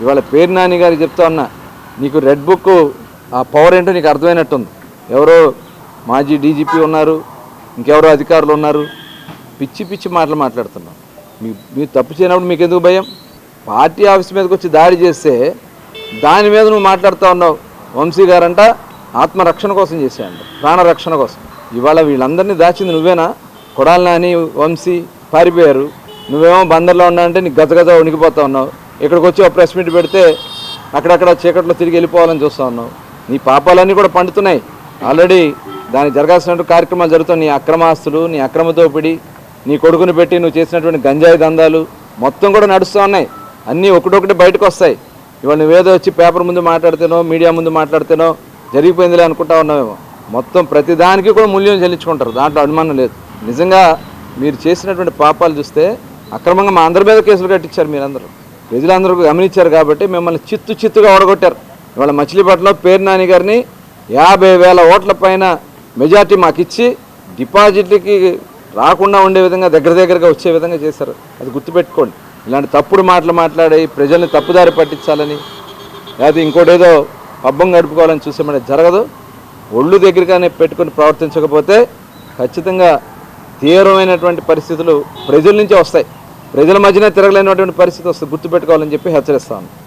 ఇవాళ పేరు నాని గారికి చెప్తా ఉన్నా నీకు రెడ్ బుక్ ఆ పవర్ ఏంటో నీకు అర్థమైనట్టుంది. ఎవరో మాజీ డీజీపీ ఉన్నారు ఇంకెవరో అధికారులు ఉన్నారు పిచ్చి పిచ్చి మాటలు మాట్లాడుతున్నాం మీ మీరు తప్పు చేయనప్పుడు మీకు ఎందుకు భయం? పార్టీ ఆఫీస్ మీదకి వచ్చి దాడి చేస్తే దాని మీద నువ్వు మాట్లాడుతూ ఉన్నావు. వంశీ గారంట ఆత్మరక్షణ కోసం చేసేయండి ప్రాణరక్షణ కోసం. ఇవాళ వీళ్ళందరినీ దాచింది నువ్వేనా? కొడాలి నాని వంశీ పారిపోయారు. నువ్వేమో బందర్లో ఉన్నావంటే నీకు గజగజ వణికిపోతా ఉన్నావు. ఇక్కడికి వచ్చి ఒక ప్రెస్ మీట్ పెడితే అక్కడక్కడ చీకట్లో తిరిగి వెళ్ళిపోవాలని చూస్తూ ఉన్నావు నీ పాపాలన్నీ కూడా పండుతున్నాయి. ఆల్రెడీ దానికి జరగాల్సినటువంటి కార్యక్రమాలు జరుగుతాయి నీ అక్రమాస్తులు నీ అక్రమ దోపిడీ నీ కొడుకుని పెట్టి నువ్వు చేసినటువంటి గంజాయి దందాలు మొత్తం కూడా నడుస్తూ ఉన్నాయి. అన్నీ ఒకటొకటి బయటకు వస్తాయి. ఇవాళ నువ్వేదో వచ్చి పేపర్ ముందు మాట్లాడితేనో మీడియా ముందు మాట్లాడితేనో జరిగిపోయిందిలే అనుకుంటా ఉన్నావేమో. మొత్తం ప్రతిదానికి కూడా మూల్యం చెల్లించుకుంటారు. దాంట్లో అనుమానం లేదు. నిజంగా మీరు చేసినటువంటి పాపాలు చూస్తే అక్రమంగా మా అందరి మీద కేసులు కట్టించారు మీరందరూ. ప్రజలందరూ గమనించారు కాబట్టి మిమ్మల్ని చిత్తు చిత్తుగా ఓడగొట్టారు. ఇవాళ మచిలీపట్నంలో పేరు నాని గారిని యాభై వేల ఓట్ల పైన మెజార్టీ మాకు ఇచ్చి డిపాజిట్లకి రాకుండా ఉండే విధంగా దగ్గర దగ్గరగా వచ్చే విధంగా చేశారు. అది గుర్తుపెట్టుకోండి. ఇలాంటి తప్పుడు మాటలు మాట్లాడి ప్రజల్ని తప్పుదారి పట్టించాలని లేదా ఇంకోటేదో పబ్బం గడుపుకోవాలని చూసే మన జరగదు. ఒళ్ళు దగ్గరగానే పెట్టుకొని ప్రవర్తించకపోతే ఖచ్చితంగా తీవ్రమైనటువంటి పరిస్థితులు ప్రజల నుంచే వస్తాయి. ప్రజల మధ్యన తిరగలేనటువంటి పరిస్థితి వస్తుంది. గుర్తుపెట్టుకోవాలని చెప్పి హెచ్చరిస్తాను.